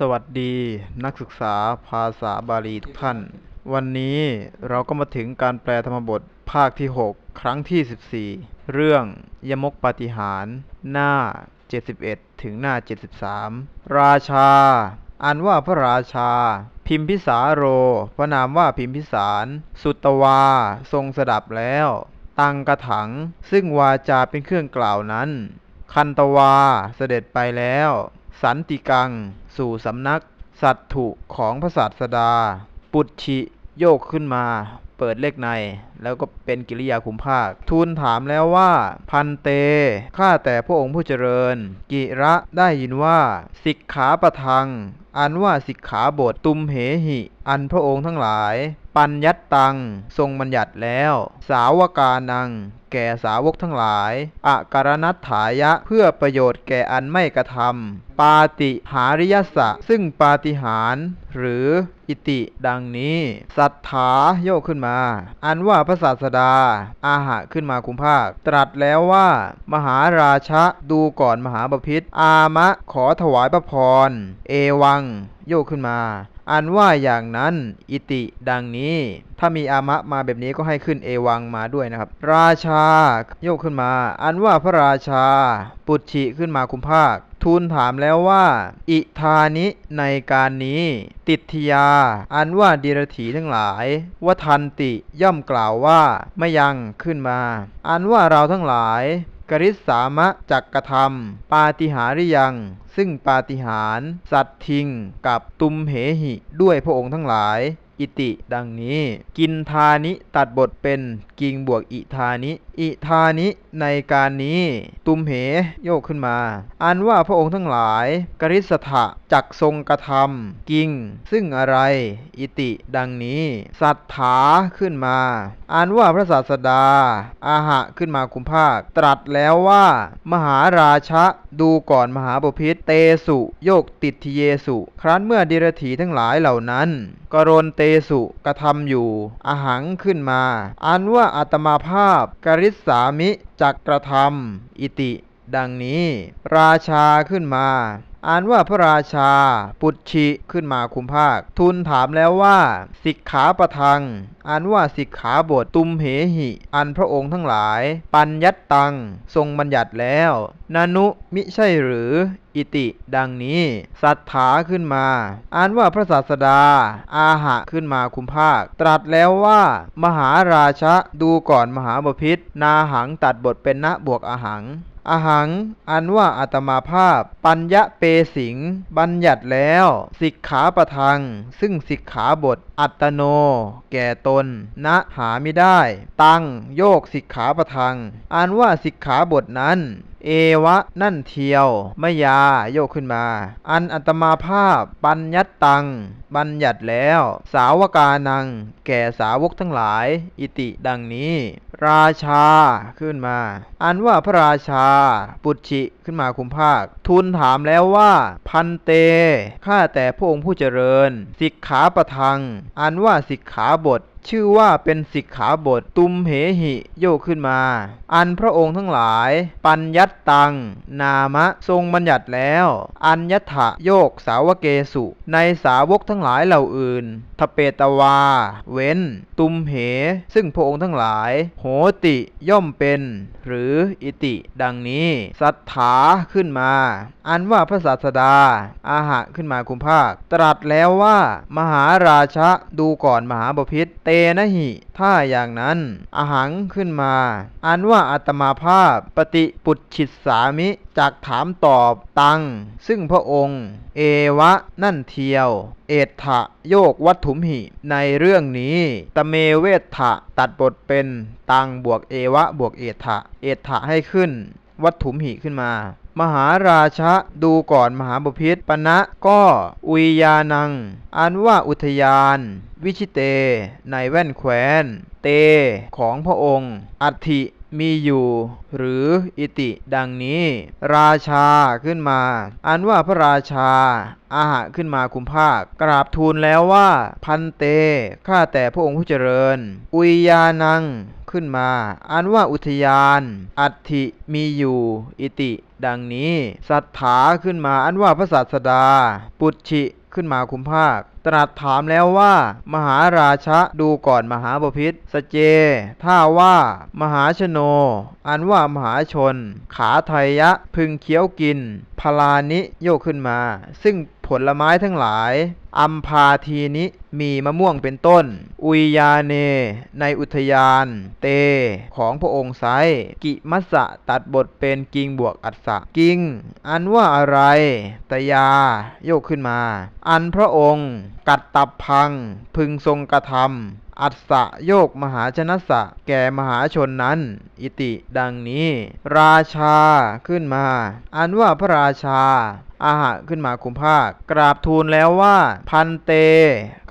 สวัสดีนักศึกษาภาษาบาลีทุกท่าน วันนี้เราก็มาถึงการแปลธรรมบทภาคที่ 6 ครั้งที่ 14 เรื่องยมกปาฏิหาร หน้า 71 ถึงหน้า 73 ราชา อันว่าพระราชา พิมพิสาโร พระนามว่าพิมพิสาร สุตวา ทรงสดับแล้ว ตังกระถัง ซึ่งวาจาเป็นเครื่องกล่าวนั้น คันตวาเสด็จไปแล้ว สันติกัง สู่สำนัก สัตถุของพระศาสดา ปุจฉิโยกขึ้นมา เปิดเลขใน แล้วก็เป็นกิริยาคุมภาค ทูลถามแล้วว่า พันเต ข้าแต่พระองค์ผู้เจริญ กิระได้ยินว่าสิกขาประทัง อันว่าสิกขาบทตุมเหหิ อันพระองค์ทั้งหลาย ปัญญัตตัง ทรงบัญญัติแล้ว สาวกานัง แก่สาวกทั้งหลายอาการนัตถายะเพื่อประโยชน์แก่อันไม่กระทำปาติหาริยสะ ซึ่งปาฏิหารหรืออิติดังนี้สัทธาโยกขึ้นมา อันว่าพระศาสดา อาหะขึ้นมาคุมภาค ตรัสแล้วว่า มหาราชะดูก่อนมหาบพิษอามะขอถวายพระพร เอวัง โยกขึ้นมา อันว่าอย่างนั้นอิติดังนี้ ถ้ามีอามะมาแบบนี้ก็ให้ขึ้นเอวังมาด้วยนะครับ ราชาโยกขึ้นมา อันว่าพระราชา ปุจฉิขึ้นมาคุมภาคทูลถามแล้วว่า อิธานิในการนี้ ติทยา อันว่าดีรถีทั้งหลายว่าทันติย่อมกล่าวว่าไม่ยังขึ้นมา อันว่าเราทั้งหลาย กริษสามะจักกระทำปาติหาริยัง ซึ่งปาติหารสัตทิง กับตุมเหหิด้วยพระองค์ทั้งหลาย อิติ ดังนี้ กินทานิตัดบทเป็นกิงบวกอิทานิ อิทานิในการนี้ ตุมเหโยกขึ้นมา อันว่าพระองค์ทั้งหลาย กริษฐะจักทรงกระทำกิง ซึ่งอะไร อิติดังนี้ สัทธาขึ้นมา อันว่าพระศาสดา อาหะขึ้นมาคุมภาค ตรัสแล้วว่า มหาราชะดูก่อนมหาบพิษเตสุโยกติทเยสุ ครั้นเมื่อดิรถีทั้งหลายเหล่านั้น กรณเตสุกระทำอยู่อาหังขึ้นมา อันว่าอาตมาภาพกริษสามิจักกระทำอิติ ดังนี้ ราชาขึ้นมาอันว่าพระราชา ปุจฉิขึ้นมาคุมภาค ทูลถามแล้วว่าสิกขาประทังอันว่าสิกขาบทตุมเหหิ อันพระองค์ทั้งหลาย ปัญญัตตัง ทรงบัญญัติแล้วนานุมิใช่หรือ อิติ ดังนี้สัทธาขึ้นมาอันว่าพระศาสดา อาหะขึ้นมาคุมภาค ตรัสแล้วว่า มหาราชะดูก่อนมหาบพิษนาหังตัดบทเป็นณบวกอาหัง อาหัง อันว่าอาตมาภาพ ปัญญะเปสิง บัญญัติแล้ว สิกขาประทัง ซึ่งสิกขาบท อัตโน แก่ตน ณหาไม่ได้ ตั้งโยกสิกขาประทัง อันว่าสิกขาบทนั้นเอวะนั่นเทียวมยาโยกขึ้นมา อันอัตมาภาพ ปัญญัตตังบัญญัติแล้ว สาวกานัง แก่สาวกทั้งหลาย อิติดังนี้ ราชาขึ้นมา อันว่าพระราชา ปุจฉิขึ้นมาคุมภาค ทูลถามแล้วว่า พันเตข้าแต่พระองค์ผู้เจริญ สิกขาประทัง อันว่าสิกขาบทชื่อว่าเป็นสิกขาบทตุมเหหิโยกขึ้นมา อันพระองค์ทั้งหลาย ปัญญัตตัง นามะ ทรงบัญญัติแล้ว อัญญถะโยกสาวเกสุ ในสาวกทั้ง้งหลายเหล่าอื่น ทเปตวา เว้น ตุมเห ซึ่งพระองค์ทั้งหลาย โหติย่อมเป็น หรืออิติ ดังนี้ สัทธาขึ้นมา อันว่าพระศาสดา อาหะขึ้นมาคุมภาค ตรัสแล้วว่า มหาราชะดูก่อนมหาบพิษเตนะหิ ถ้าอย่างนั้นอาหังขึ้นมา อันว่าอาตมาภาพปฏิปุจฉิตสามิ จากถามตอบตัง ซึ่งพระองค์ เอวะนั่นเทียว เอถะโยกวัตถุมหิ ในเรื่องนี้ตะเมเวทถะตัดบทเป็นตังบวกเอวะบวกเอถะเอถะให้ขึ้น วัตถุมหิขึ้นมา มหาราชะดูก่อนมหาบพิษปณะก็อุยยานัง อันว่าอุทยาน วิชิเต ในแว่นแควนเตของพระองค์ อัฐิ มีอยู่ หรืออิติดังนี้ ราชาขึ้นมา อันว่าพระราชา อาหะขึ้นมาคุมภาค กราบทูลแล้วว่า พันเต ข้าแต่พระองค์ผู้เจริญ อุยยานังขึ้นมา อันว่าอุทยาน อัฐิมีอยู่ อิติ ดังนี้ สัทธาขึ้นมา อันว่าพระศาสดา ปุจฉิ ขึ้นมาคุมภาค ตรัสถามแล้วว่า มหาราชะดูก่อนมหาบพิษสเจ ถ้าว่า มหาชโน อันว่ามหาชน ขาไทยะพึงเคี้ยวกินพลานิโยกขึ้นมา ซึ่ง ผลไม้ทั้งหลาย อัมพาทีนิมีมะม่วงเป็นต้น อุยยาเน ในอุทยาน เต ของพระองค์ไซกิมัสสะตัดบทเป็นกิงบวกอัสสะกิง อันว่าอะไร ตยา โยกขึ้นมา อันพระองค์ กัดตับพัง พึงทรงกระทำอัสสะโยกมหาชนสสะ แก่มหาชนนั้น อิติดังนี้ ราชาขึ้นมา อันว่าพระราชา อาหะขึ้นมาคุมภาคกราบทูลแล้วว่าพันเต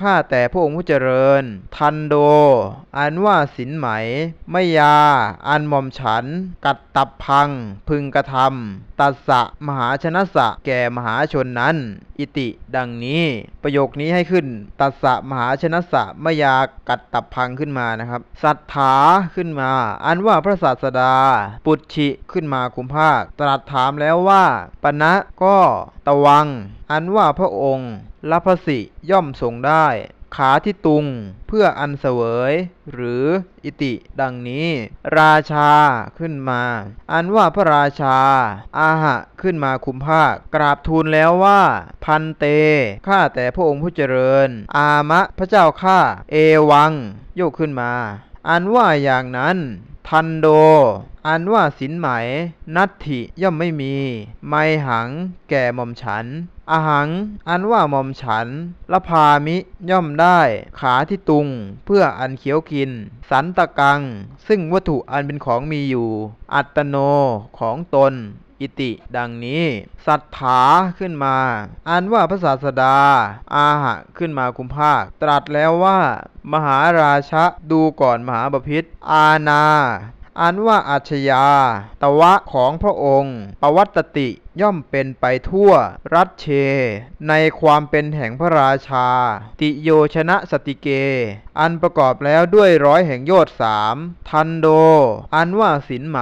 ข้าแต่พระองค์ผู้เจริญ ทันโด อันว่าสินไหม ไม่ยา อันหม่อมฉัน กัดตับพัง พึงกระทำตัสสะมหาชนะสะแก่มหาชนนั้น อิติ ดังนี้ ประโยคนี้ให้ขึ้น ตัสสะมหาชนะสะมยากัดตับพังขึ้นมานะครับ สัทธาขึ้นมา อันว่าพระศาสดา ปุจฉิขึ้นมาคุมภาค ตรัสถามแล้วว่าปณะก็ตะวัง อันว่าพระองค์ ลัพสิย่อมทรงได้ ขาที่ตุงเพื่ออันเสวย หรืออิติดังนี้ ราชาขึ้นมา อันว่าพระราชา อาหะขึ้นมาคุมภาค กราบทูลแล้วว่า พันเต ข้าแต่พระองค์ผู้เจริญ อามะพระเจ้าข้า เอวัง โยกขึ้นมา อันว่าอย่างนั้น ทันโด อันว่าสินไหม นัตถิย่อมไม่มี ไมหัง แก่หม่อมฉันอหัง อันว่าหม่อมฉันละพามิ ย่อมได้ ขาที่ตุง เพื่ออันเขียวกิน สันตะกัง ซึ่งวัตถุอันเป็นของมีอยู่ อัตโน ของตน อิติ ดังนี้ สัตถาขึ้นมาอันว่าพระศาสดา อาหะขึ้นมาคุมภาค ตรัสแล้วว่า มหาราชะดูก่อนมหาบพิษอาณา อันว่าอาชญา ตวะของพระองค์ปวัตติย่อมเป็นไปทั่ว รัชเช ในความเป็นแห่งพระราชา ติโยชนะสติเก อันประกอบแล้วด้วยร้อยแห่งโยชสามทันโด อันว่าสินไหม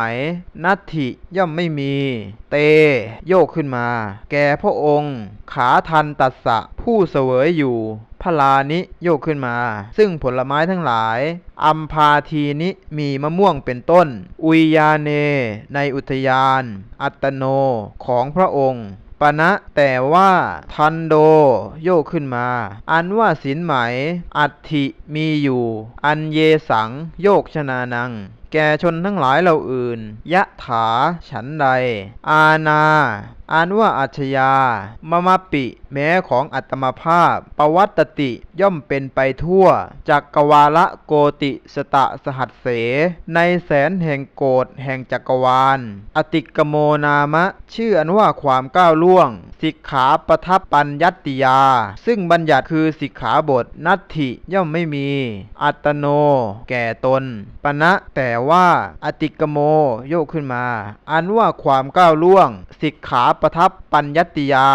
นัตถิย่อมไม่มี เต โยกขึ้นมา แก่พระองค์ ขาทันตัสสะผู้เสวยอยู่ พลานิโยกขึ้นมา ซึ่งผลไม้ทั้งหลาย อัมพาทีนิมีมะม่วงเป็นต้น อุยยาเน ในอุทยาน อัตโนของพระองค์ปณะแต่ว่าทันโดโยกขึ้นมา อันว่าสินไหม อัตถิมีอยู่ อันเยสังโยกชนานัง แก่ชนทั้งหลายเหล่าอื่น ยะถา ฉันใด อาณาอันว่าอัจฉยามมปิ แม้ของอัตมภาพ ประวัตติย่อมเป็นไปทั่ว จักกวาละโกติสตะสหัสเส ในแสนแห่งโกดแห่งจักรวาล อติกโมนามะ ชื่ออันว่าความก้าวล่วง สิกขาประทับปัญญัตติยา ซึ่งบัญญัติคือสิกขาบท นัตถิย่อมไม่มี อัตโน แก่ตน ปณะแต่ว่าอติกโมโยกขึ้นมา อันว่าความก้าวล่วง สิกขาประทับปัญญติยา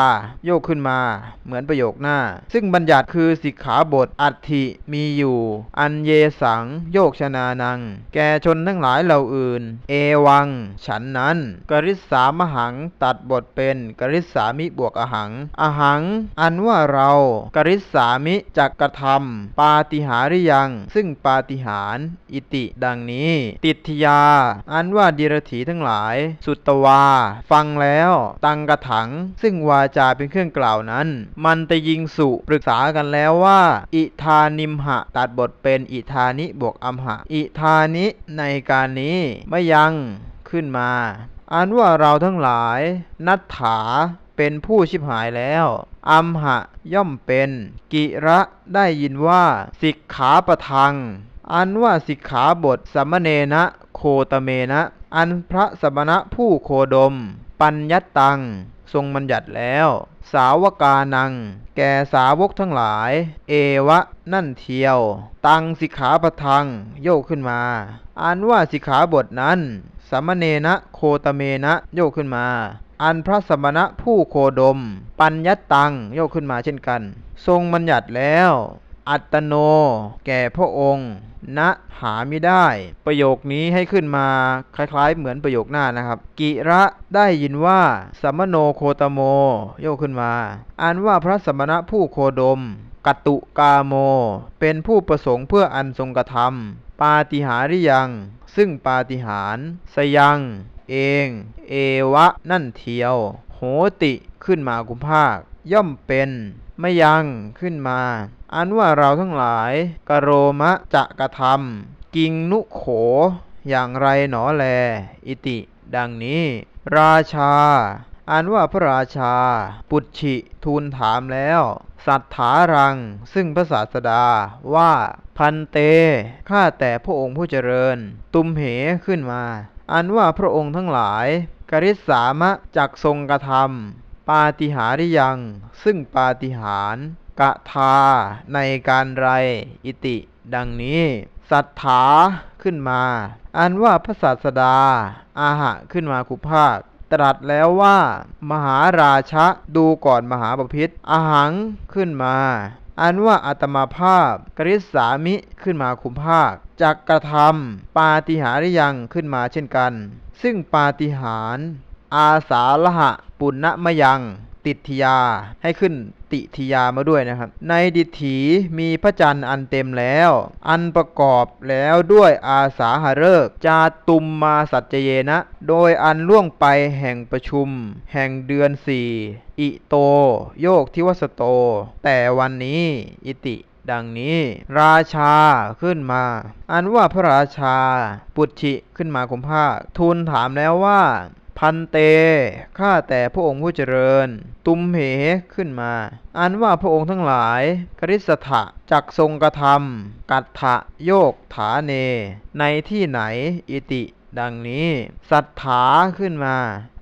โยกขึ้นมา เหมือนประโยคหน้า ซึ่งบัญญัติคือสิกขาบทอัติมีอยู่ อันเยสัง โยกชนานัง แกชนทั้งหลายเหล่าอื่น เอวัง ฉันนั้น กริษสามหังตัดบทเป็นกริษสามิบวกอหัง อหัง อันว่าเรากริษสามิจักกระทำปาติหาริยัง ซึ่งปาติหาร อิติดังนี้ติทยา อันว่าดีรถีทั้งหลาย สุตวา ฟังแล้ว ตังกระถัง ซึ่งวาจาเป็นเครื่องกล่าวนั้น มันตยิงสุปรึกษากันแล้วว่า อิธานิมหะ ตัดบทเป็นอิธานิบวกอัมหะ อิธานิในการนี้ไม่ยังขึ้นมาอันว่าเราทั้งหลาย นัตถาเป็นผู้ชิบหายแล้ว อัมหะย่อมเป็น กิระได้ยินว่า สิกขาประทัง อันว่าสิกขาบทสัมเนนะโคตเมนะ อันพระสมณะผู้โคดม ปัญญัตตัง ทรงบัญญัติแล้ว สาวกานัง แก่สาวกทั้งหลาย เอวะ นั่นเทียว ตังสิกขาปะทัง โยกขึ้นมา อันว่าสิกขาบทนั้นสัมมเนนะโคตเมนะโยกขึ้นมา อันพระสมณะผู้โคดม ปัญญัตตังโยกขึ้นมาเช่นกัน ทรงบัญญัติแล้ว อัตโน แก่พระองค์ณหาไม่ได้ ประโยคนี้ให้ขึ้นมาคล้ายๆ เหมือนประโยคหน้านะครับ กิระได้ยินว่าสัมโนโคตโม โยกขึ้นมาอ่านว่าพระสมณะผู้โคดมกตุกาโม เป็นผู้ประสงค์เพื่ออันทรงกระทำปาติหาริยัง ซึ่งปาฏิหารสยัง เอง เอวะ นั่นเทียว โหติขึ้นมากุมภาคย่อมเป็น ไม่ยังขึ้นมา อันว่าเราทั้งหลายกโรมะจะกระทำกิงนุโข อย่างไรหนอแล อิติ ดังนี้ ราชาอันว่าพระราชา ปุจฉิทูลถามแล้ว สัทธารัง ซึ่งพระศาสดาว่าพันเต ข้าแต่พระองค์ผู้เจริญ ตุมเหขึ้นมา อันว่าพระองค์ทั้งหลาย กริษสามะจักทรงกระทำ ปาฏิหาริยัง ซึ่งปาฏิหารกะทาในการไรอิติ ดังนี้สัทธาขึ้นมา อันว่าพระศาสดา อาหะขึ้นมาคุภาค ตรัสแล้วว่า มหาราชะดูก่อนมหาบพิษอาหังขึ้นมา อันว่าอาตมาภาพ กริษสามิขึ้นมาคุมภาคจักกระทำปาฏิหาริยังขึ้นมาเช่นกัน ซึ่งปาฏิหาร อาสาละหะปุณณมยัง ติทยา ให้ขึ้นติทยามาด้วยนะครับ ในดิถีมีพระจันทร์อันเต็มแล้ว อันประกอบแล้วด้วยอาสาหฤกษ์จาตุมมาสัจเจเยนะ โดยอันล่วงไปแห่งประชุม แห่งเดือนสี่อิโต โยกทิวสโต แต่วันนี้อิติดังนี้ ราชาขึ้นมา อันว่าพระราชา ปุจฉิขึ้นมาคุมภาคทูลถามแล้วว่า พันเต ข้าแต่พระองค์ผู้เจริญ ตุมเหขึ้นมา อันว่าพระองค์ทั้งหลาย กริสถะจักทรงกระทำกัตถะโยกฐาเน ในที่ไหนอิติ ดังนี้สัทธาขึ้นมา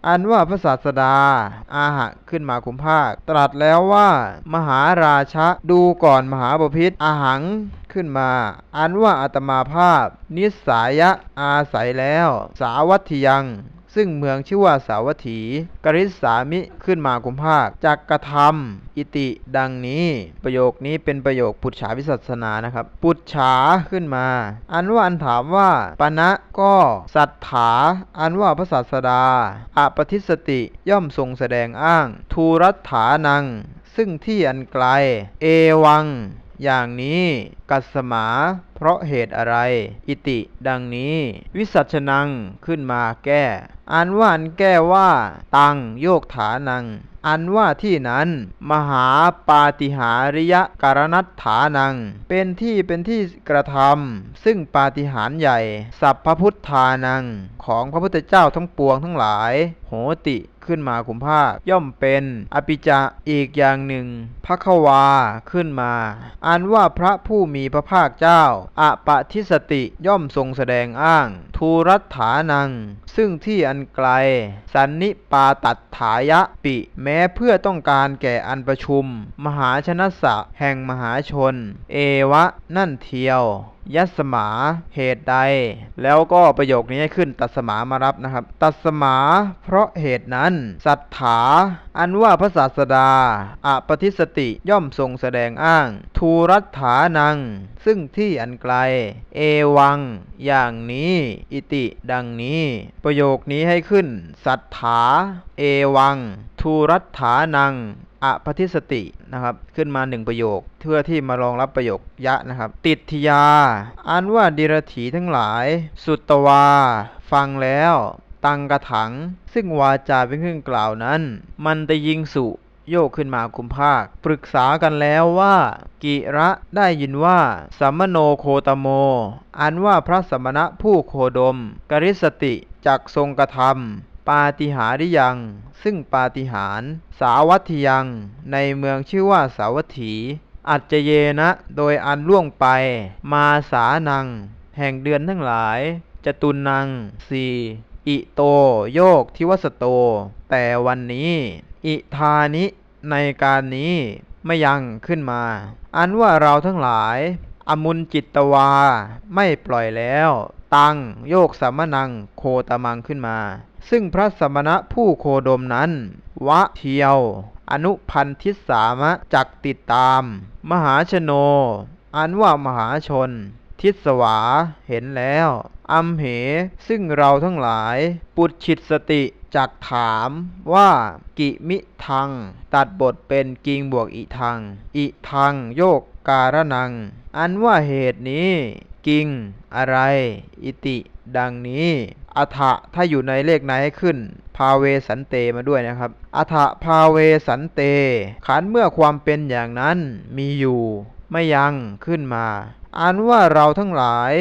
อันว่าพระศาสดา อาหะขึ้นมาคุมภาค ตรัสแล้วว่า มหาราชะดูก่อนมหาบพิษอาหังขึ้นมา อันว่าอาตมาภาพ นิสายะอาศัยแล้ว สาวัตถิยัง ซึ่งเมืองชื่อว่าสาวัตถี กริษสามิขึ้นมากุมภาคจักกระทำอิติดังนี้ ประโยคนี้เป็นประโยคปุจฉาวิสัสนานะครับ ปุจฉาขึ้นมา อันว่าอันถามว่าปณะก็สัทธาอันว่าพระศาสดาอปทิสติย่อมทรงแสดงอ้าง ทูรัฐานัง ซึ่งที่อันไกล เอวัง อย่างนี้ กัสมา เพราะเหตุอะไร อิติ ดังนี้ วิสัชนังขึ้นมาแก้ อันว่าอันแก้ว่า ตังโยกฐานัง อันว่าที่นั้น มหาปาติหาริยการนัฐานัง เป็นที่เป็นที่กระทำซึ่งปาฏิหาริย์ใหญ่ สัพพพุทธานัง ของพระพุทธเจ้าทั้งปวงทั้งหลาย โหติ ขึ้นมาคุมภาคย่อมเป็นอภิจะอีกอย่างหนึ่งพระควาขึ้นมาอันว่าพระผู้มีพระภาคเจ้าอปะทิสติย่อมทรงแสดงอ้าง ทูรัฐานัง ซึ่งที่อันไกล สันนิปาตัดถายะปิ แม้เพื่อต้องการแก่อันประชุม มหาชนะสะแห่งมหาชน เอวะนั่นเทียว ยัสมาเหตุใด แล้วก็ประโยคนี้ให้ขึ้นตัดสมามารับนะครับ ตัดสมาเพราะเหตุนั้นสัทธาอันว่าพระศาสดาอปทิสติย่อมทรงแสดงอ้าง ทูรัฐานัง ซึ่งที่อันไกล เอวัง อย่างนี้ อิติดังนี้ ประโยคนี้ให้ขึ้นสัทธาเอวัง ทูรัฐานัง อปทิสตินะครับ ขึ้นมาหนึ่งประโยค เพื่อที่มารองรับประโยคยะนะครับ ติดทยาอันว่าดิรถีทั้งหลาย สุตวา ฟังแล้ว ตังกระถัง ซึ่งวาจาเป็นเครื่องกล่าวนั้น มันตยิงสุโยกขึ้นมาคุมภาค ปรึกษากันแล้วว่า กิระได้ยินว่าสัมมโนโคตโม อันว่าพระสมณะผู้โคดม กริสติจักทรงกระทำ ปาฏิหาริยัง ซึ่งปาฏิหารสาวัตถิยัง ในเมืองชื่อว่าสาวัตถี อัจเจเยนะ โดยอันล่วงไป มาสานัง แห่งเดือนทั้งหลาย จตุนังสี่อิโตโยกทิวสโต แต่วันนี้ อิธานิ ในการนี้ไม่ยังขึ้นมา อันว่าเราทั้งหลาย อมุนจิตตวา ไม่ปล่อยแล้ว ตังโยกสัมมนังโคตมังขึ้นมา ซึ่งพระสมณะผู้โคดมนั้น วะเทียว อนุพันธิสามะจักติดตาม มหาชโน อันว่ามหาชน ทิศวาเห็นแล้ว อัมเห ซึ่งเราทั้งหลาย ปุจฉิตสติจักถามว่ากิมิทัง ตัดบทเป็นกิงบวกอิทัง อิทังโยกการนัง อันว่าเหตุนี้ กิง อะไร อิติ ดังนี้อัฐะถ้าอยู่ในเลขไหนให้ขึ้น พาเวสันเตมาด้วยนะครับอัฐะพาเวสันเต ขันเมื่อความเป็นอย่างนั้นมีอยู่ ไม่ยังขึ้นมาอันว่าเราทั้งหลาย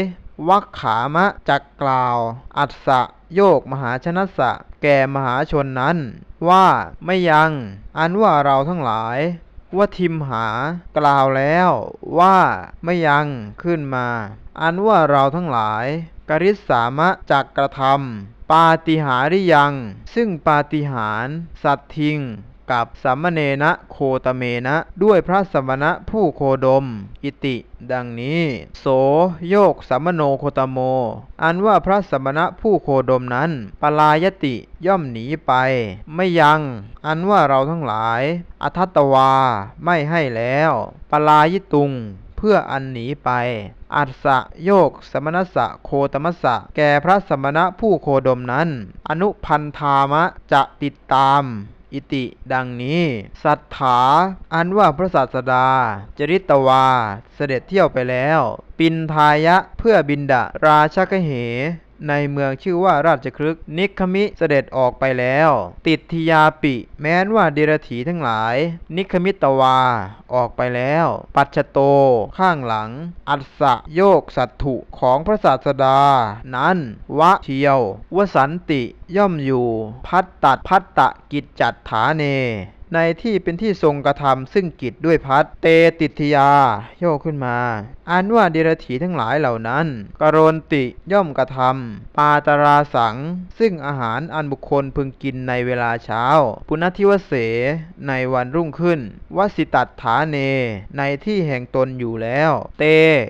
วักขามะจักกล่าว อัศสะโยกมหาชนสสะ แก่มหาชนนั้น ว่าไม่ยังอันว่าเราทั้งหลายว่าทิมหากล่าวแล้วว่าไม่ยังขึ้นมา อันว่าเราทั้งหลาย กริษสามะจักกระทำปาติหาริยัง ซึ่งปาติหารสัตทิงกับสัมมเนนะโคตเมนะ ด้วยพระสมณะผู้โคดม อิติ ดังนี้ โสโยกสัมมโนโคตโม อันว่าพระสมณะผู้โคดมนั้น ปลายติย่อมหนีไป ไม่ยัง อันว่าเราทั้งหลาย อทัตตวาไม่ให้แล้ว ปลายิตุง เพื่ออันหนีไป อัศสะโยกสมณสสะโคตมัสสะแก่พระสมณะผู้โคดมนั้น อนุพันธามะจะติดตามอิติดังนี้ สัทธาอันว่าพระศาสดา จริตวา เสด็จเที่ยวไปแล้ว ปินทายะเพื่อบินดาราชกเห ในเมืองชื่อว่าราชครึกนิคมิเสด็จออกไปแล้ว ติดทิยาปิ แม้นว่าเดรถีทั้งหลาย นิคมิตวา ออกไปแล้ว ปัจฉโต ข้างหลัง อัศสะโยกสัตถุของพระศาสดา นั้น วะเทียว วสันติย่อมอยู่ พัตตัดพัตตะกิจจัดฐาเน ในที่เป็นที่ทรงกระทำซึ่งกิจด้วยพัดเตติทยา โยกขึ้นมาอันว่าเดรถีทั้งหลายเหล่านั้น กรนติย่อมกระทำปาตราสัง ซึ่งอาหารอันบุคคลพึงกินในเวลาเช้า ปุณทิวเส ในวันรุ่งขึ้นวสิตัดฐาเน ในที่แห่งตนอยู่แล้ว เต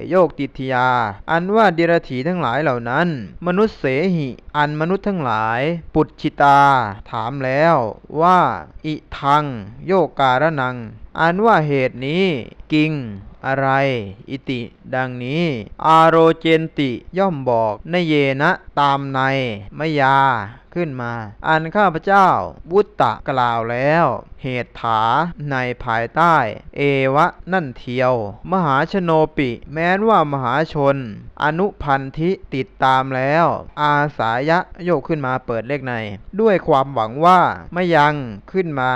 โยกติทยา อันว่าเดรถีทั้งหลายเหล่านั้น มนุษย์เสหิ อันมนุษย์ทั้งหลาย ปุจฉิตา ถามแล้วว่า อิทัง โยกการนัง อันว่าเหตุนี้ กิง อะไร อิติ ดังนี้ อาโรเจนติย่อมบอกนเยนะตามในมยาขึ้นมา อันข้าพเจ้าวุตตะกล่าวแล้ว เหตุถาในภายใต้ เอวะนั่นเทียว มหาชโนปิ แม้นว่ามหาชน อนุพันธิติดตามแล้ว อาสายะโยกขึ้นมาเปิดเลขใน ด้วยความหวังว่าไม่ยังขึ้นมา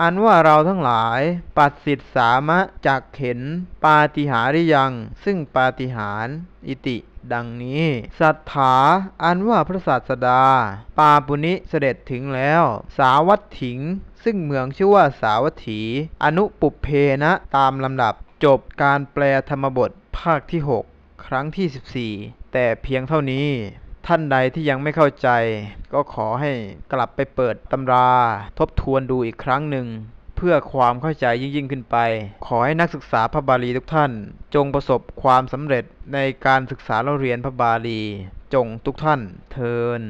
อันว่าเราทั้งหลาย ปัดสิทธสามะจักเห็น ปาฏิหาริยัง ซึ่งปาฏิหารอิติดังนี้สัทธาอันว่าพระศาสดา ปาปุณิเสด็จถึงแล้ว สาวัตถิง ซึ่งเมืองชื่อว่าสาวัตถี อนุปุเพนะตามลำดับ จบการแปลธรรมบทภาคที่ 6 ครั้งที่ 14 แต่เพียงเท่านี้ท่านใดที่ยังไม่เข้าใจ ก็ขอให้กลับไปเปิดตำรา ทบทวนดูอีกครั้งหนึ่ง เพื่อความเข้าใจยิ่งยิ่งขึ้นไป ขอให้นักศึกษาพระบาลีทุกท่าน จงประสบความสำเร็จในการศึกษาเราเรียนพระบาลี จงทุกท่านเทิน